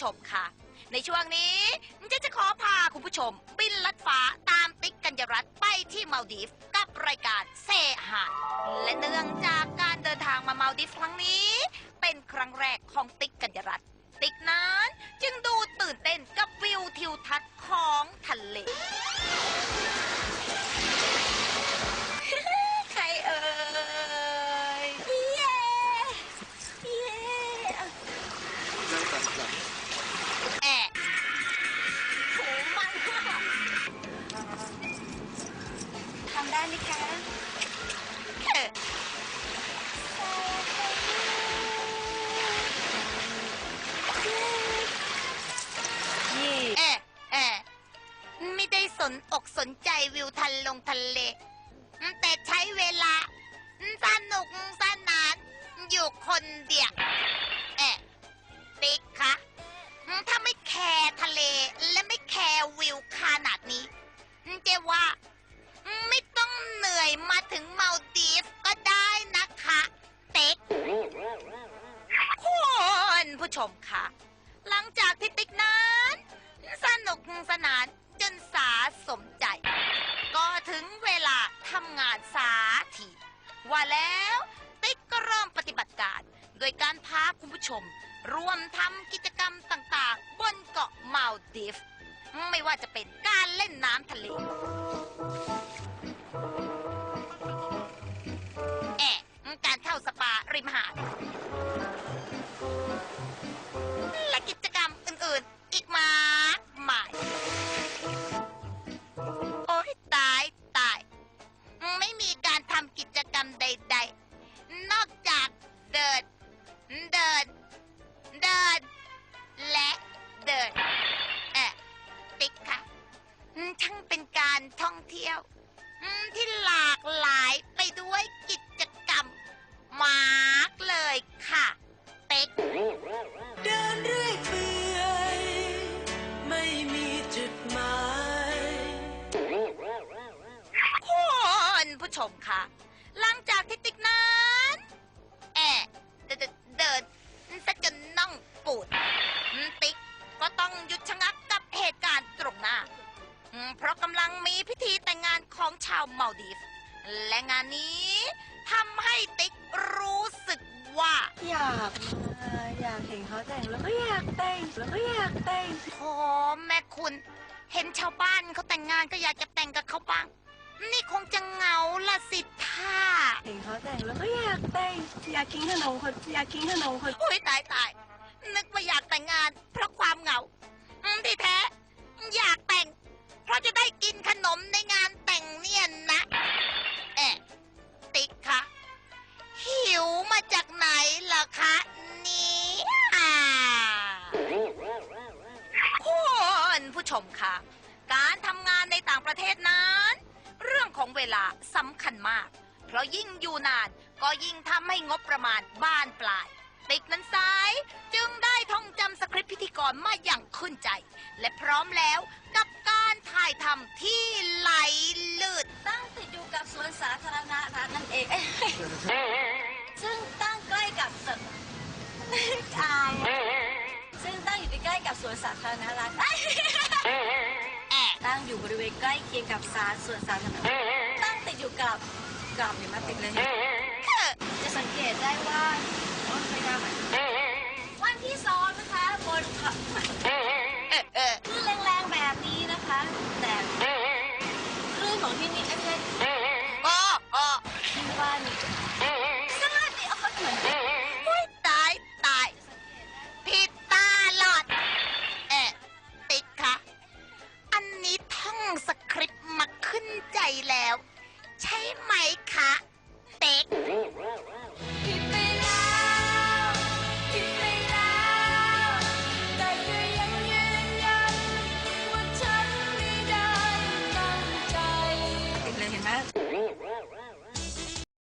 ชมค่ะ ในช่วงนี้จะจะขอพาคุณผู้ชม บินลัดฟ้าตามติ๊กกัญญรัตน์ไปที่มาลดีฟกับรายการเซหายและเนื่องจากการเดินทางมามาลดีฟครั้งนี้ เป็นครั้งแรกของติ๊กกัญญรัตน์ำได้ไหมคะเอ๊ะยี่เอ๊ะเอ๊ะไม่ได้สนอกสนใจวิวทันลงทะเล แต่ใช้เวลา สนุกสนาน อยู่คนเดียวเอ๊ะ ถึงเมาดีฟก็ได้นะคะเต็กคุณผู้ชมค่ะ หลังจากที่ติ๊กนั้น สนุกสนานจนสาสมใจ ก็ถึงเวลาทำงานสาทีว่าแล้วติ๊กก็เริ่มปฏิบัติการ โดยการพาคุณผู้ชม ร่วมทำกิจกรรมต่างๆ บนเกาะมาลดีฟไม่ว่าจะเป็นการเล่นน้ำทะเล การท่องเที่ยวอืมที่หลากหลายไปด้วยกิจกรรม มากเลยค่ะเต็กเดินเรื่อยเปื่อยไม่มีจุดหมายคุณผู้ชมค่ะหลังจากที่ติ๊กนั้นแอะเดินเดินซะจนน่องปูดอืมติ๊กก็ต้องหยุดชะ ของชาวมาลดีฟส์และงานนี้ทำให้ติ๊กรู้สึกว่าอยากมาอยากเห็นเขาแต่งแล้วก็อยากแต่งแล้วก็อยากแต่งโอ้แม่คุณ เห็นชาวบ้านเขาแต่งงานก็อยากจะแต่งกับเขาบ้าง นี่คงจะเหงาละสิท่าเห็นเขาแต่งแล้วก็อยากแต่งอยากกินขนมคนอยากกินขนมคนอุ้ยตายตายนึกว่าอยากแต่งงาน เพราะความเหงาอืมที่แท้ ชมคะการทำงานในต่างประเทศนั้น เรื่องของเวลาสำคัญมาก เพราะยิ่งอยู่นานก็ยิ่งทำให้งบประมาณบ้านปลาย ติ๊กนั้นซ้าย จึงได้ท่องจำสคริปต์พิธีกรมาอย่างขึ้นใจ และพร้อมแล้วกับการถ่ายทำที่ไหลลื่นตั้งติดอยู่กับสวนสาธารณะนั่นเอง ซึ่งตั้งใกล้กับสวนอายซึ่งตั้งอยู่ใกล้ๆกับสวนสาธารณะรัฐแอะ ตั้งอยู่บริเวณใกล้เคียงกับสาสวนสาธารณะตั้งติดอยู่กับกรอบเนี่ยมาติดเลยนะเอ่อจะสังเกตได้ว่าโอ้ยไม่ได้ไหมวันที่สองนะคะบนเขาเออเออคลื่นแรงๆแบบนี้นะคะ แต่คลื่นของที่นี่ไม่ใใช่ไหมคะ เต็ก